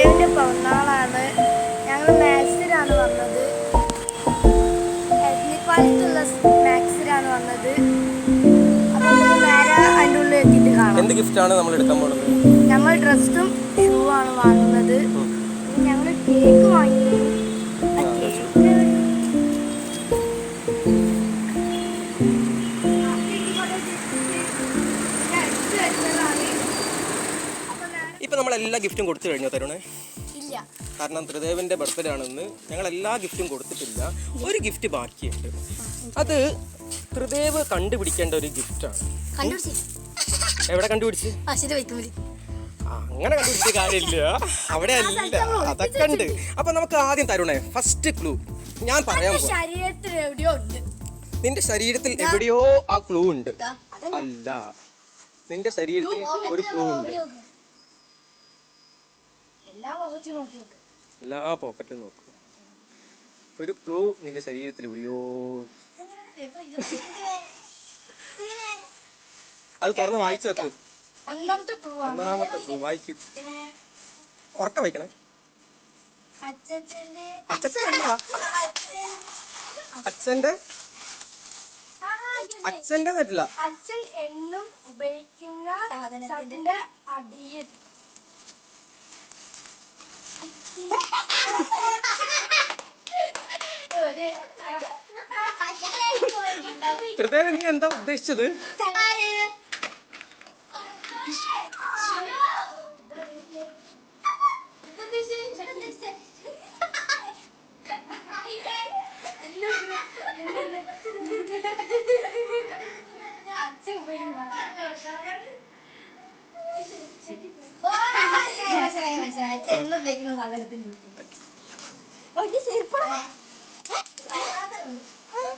ത്രിദേവിന്റെ പിറന്നാളാണ്. ഞങ്ങൾ മാത്സിലാണ് വന്നത്. എരഞ്ഞിപ്പാലത്തുള്ള മാത്സിലാണ് വന്നത്. എന്ത് ഗിഫ്റ്റാണ് നമ്മൾ എടുക്കാൻ പോകുന്നത് ഞങ്ങൾ ഡ്രസ്സും ഷൂ ആണ് വാങ്ങുന്നത് ഞങ്ങൾ കേക്ക് വാങ്ങി എല്ലാ ഗിഫ്റ്റും കൊടുത്തു കഴിഞ്ഞോ തരുണേ? ഇല്ല. കാരണം ത്രിദേവന്റെ ബർത്ത്ഡേ ആണെന്ന് ഞങ്ങൾ എല്ലാ ഗിഫ്റ്റും കൊടുത്തിട്ടില്ല. ഒരു ഗിഫ്റ്റ് ബാക്കിയുണ്ട്. അത് ത്രിദേവ് കണ്ടുപിടിക്കേണ്ട ഒരു ഗിഫ്റ്റാണ് ആണ്. എവിടെ കണ്ടുപിടിച്ച്? അങ്ങനെ കണ്ടുപിടിച്ച കാര്യമില്ല. അവിടെ അല്ല അതൊക്കെ ഉണ്ട്. അപ്പൊ നമുക്ക് ആദ്യം തരുണേ ഫസ്റ്റ് ക്ലൂ ഞാൻ പറയാം നിന്റെ ശരീരത്തിൽ എവിടെയോ ആ ക്ലൂ ഉണ്ട്. അല്ല നിന്റെ ശരീരത്തിൽ ഒരു ക്ലൂ ഉണ്ട്? എല്ലാ നോക്കി പോക്കറ്റും നോക്കും. ഒരു ക്ലൂ നിന്റെ ശരീരത്തിൽ ഉയ്യോ അത് തുറന്ന് വായിച്ചു വെക്ക്. ഒന്നാമത്തെ ക്ലൂ വായിക്കും. ഉറക്ക വയ്ക്കണേ. അച്ഛന്റെ അച്ഛന്റെ പറ്റില്ല അച്ഛൻ എന്നും ഉപയോഗിക്കുന്ന സാധനത്തിന്റെ അടിയിൽ. ഹൃദയ നീ എന്താ ഉദ്ദേശിച്ചത്? അച്ഛൻ ഉപയോഗിക്കുന്ന എന്നും ഉപയോഗിക്കുന്ന സാധനത്തിന്റെ അടിയിൽ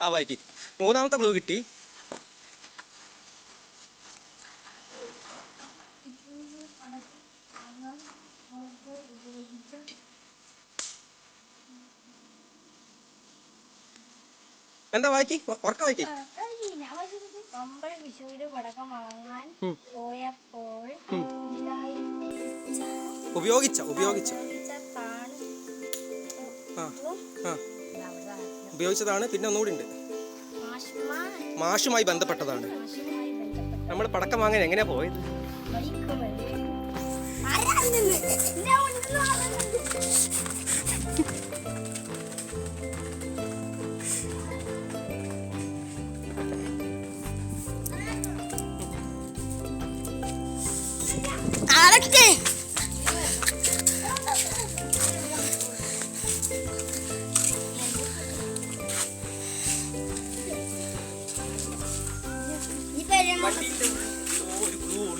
ആ വായിക്കി മൂന്നാമത്തെ ഗ്ലൂ കിട്ടി. എന്താ വായിക്കി ഉറക്ക വായിക്കി വിഷുവിന് പടക്കം വാങ്ങാൻ. പോയപ്പോൾ ഉപയോഗിച്ച ഉപയോഗിച്ച. ഉപയോഗിച്ചതാണ് പിന്നെ ഒന്നുകൂടി ഉണ്ട്. മാഷുമായി ബന്ധപ്പെട്ടതാണ്. നമ്മൾ പടക്കം വാങ്ങാൻ എങ്ങനെയാ പോയത്?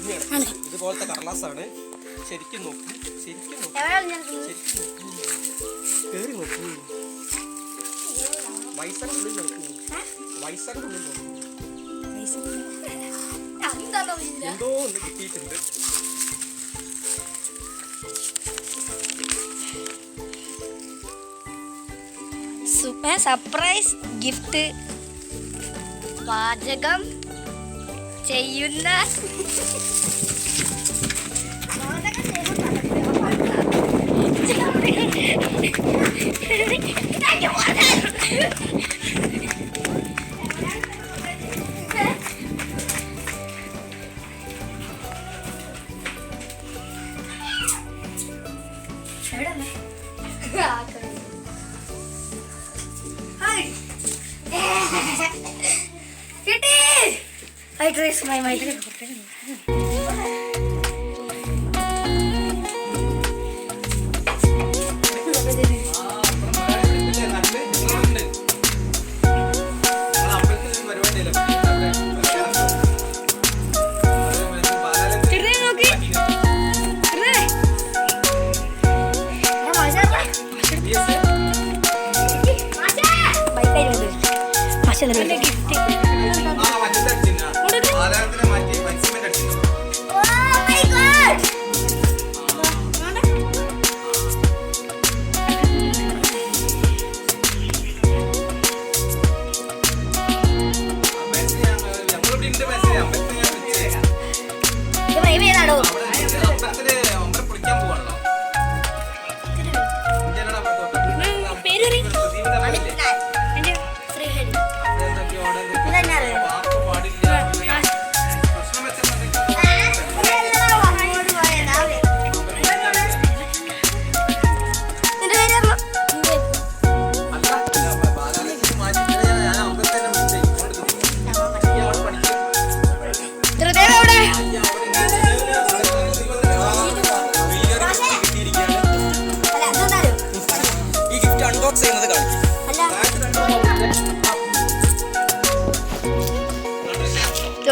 കിടക്കുന്നു ഇതുപോലത്തെ കടലാസാണ്. ശരിക്കും നോക്കി. ശരിക്കും നോക്കൂ. ശരിക്കും കേറി നോക്കൂ. നോക്കൂ. എന്തോ ഒന്ന് കിട്ടിയിട്ടുണ്ട്. സൂപ്പർ സർപ്രൈസ് ഗിഫ്റ്റ് പാചകം ചെയ്യുന്ന കിട്ടി I trace my my.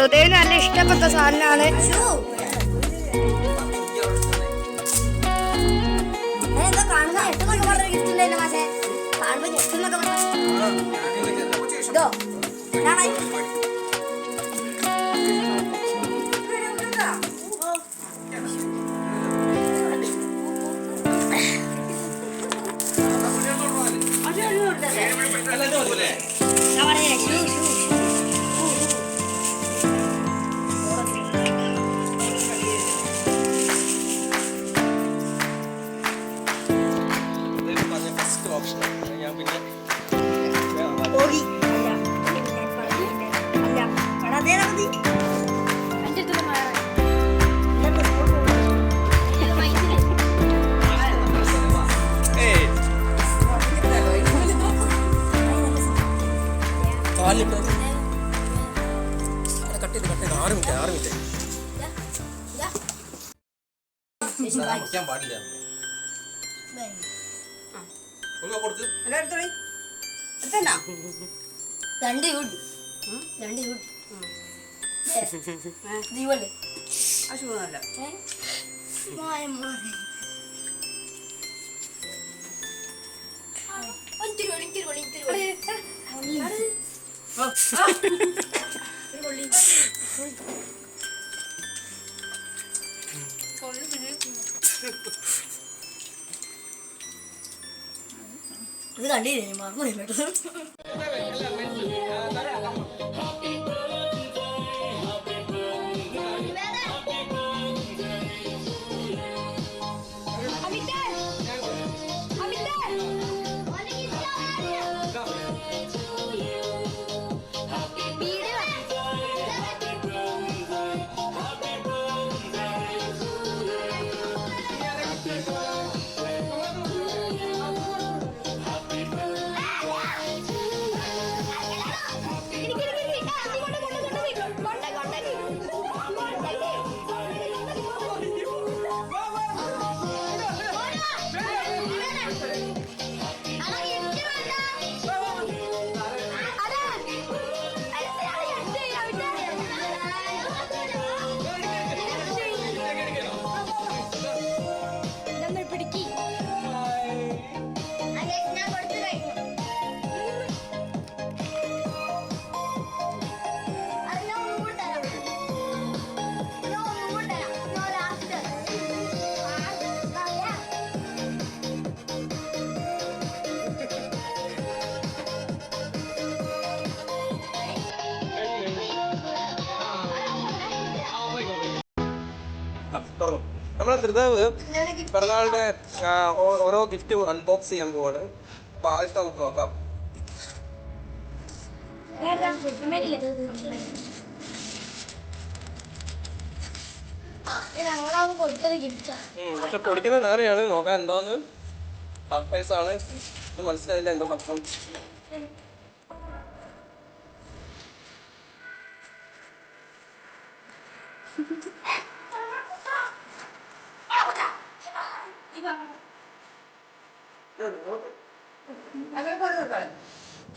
ചോദ്യം നല്ല ഇഷ്ടപ്പെട്ട സാധനമാണ്. ഫസ്റ്റ് കട്ട് ചെയ്ത് കട്ട് ചെയ്ത്. ആറ് മിനിറ്റ് ആറ് മിനിറ്റ്. മുറിക്കാൻ പാടില്ല. കൊടുത്ത് രണ്ട് യൂട്ടി രണ്ട് യൂട്ടി ദീപല്ലേ മായ മായ ഒത്തിരി ഒളിത്തിരി ഒളിത്തിരി ഇത് കണ്ടില്ലേ? മറന്നു കേട്ടോ. നമ്മളെ ധൃതാവ് പിറന്നാളിന്റെ ഓരോ ഗിഫ്റ്റ് അൺബോക്സ് ചെയ്യാൻ പോവാണ്. അപ്പൊ ആദ്യത്തെ നമുക്ക് നോക്കാം. പക്ഷെ പൊടിക്കുന്ന നേരെയാണ് നോക്കാൻ എന്തോന്ന്. സർപ്രൈസ് ആണ്. മനസ്സിലായില്ല എന്തോ പത്രം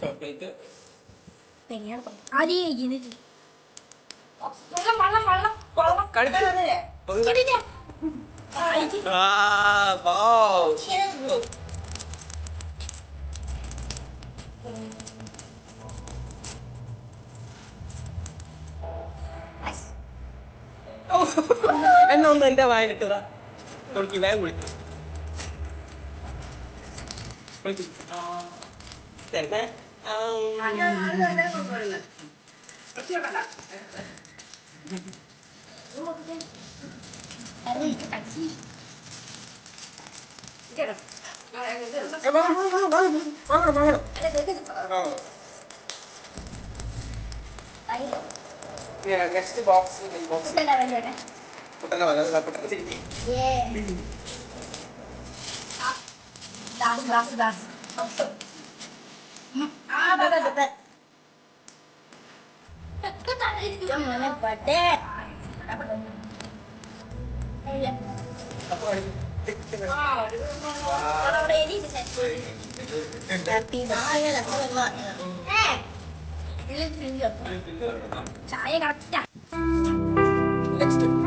ചോക്ലേറ്റ്. എന്നൊന്നും എന്റെ വായിലിട്ടതാ നോക്കി വേഗം കുളിക്കും. 된다. 아우. Yeah, next box, box. Yeah. കുളിക്ക് തരണേ നെക്സ്റ്റ് ബോക്സ് ബോക്സ് കുട്ടനെ വരാം കുട്ടനെ തിരിക്കും അപ്പൊ ചായ കറക്റ്റാ നെക്സ്റ്റ് നിവേദന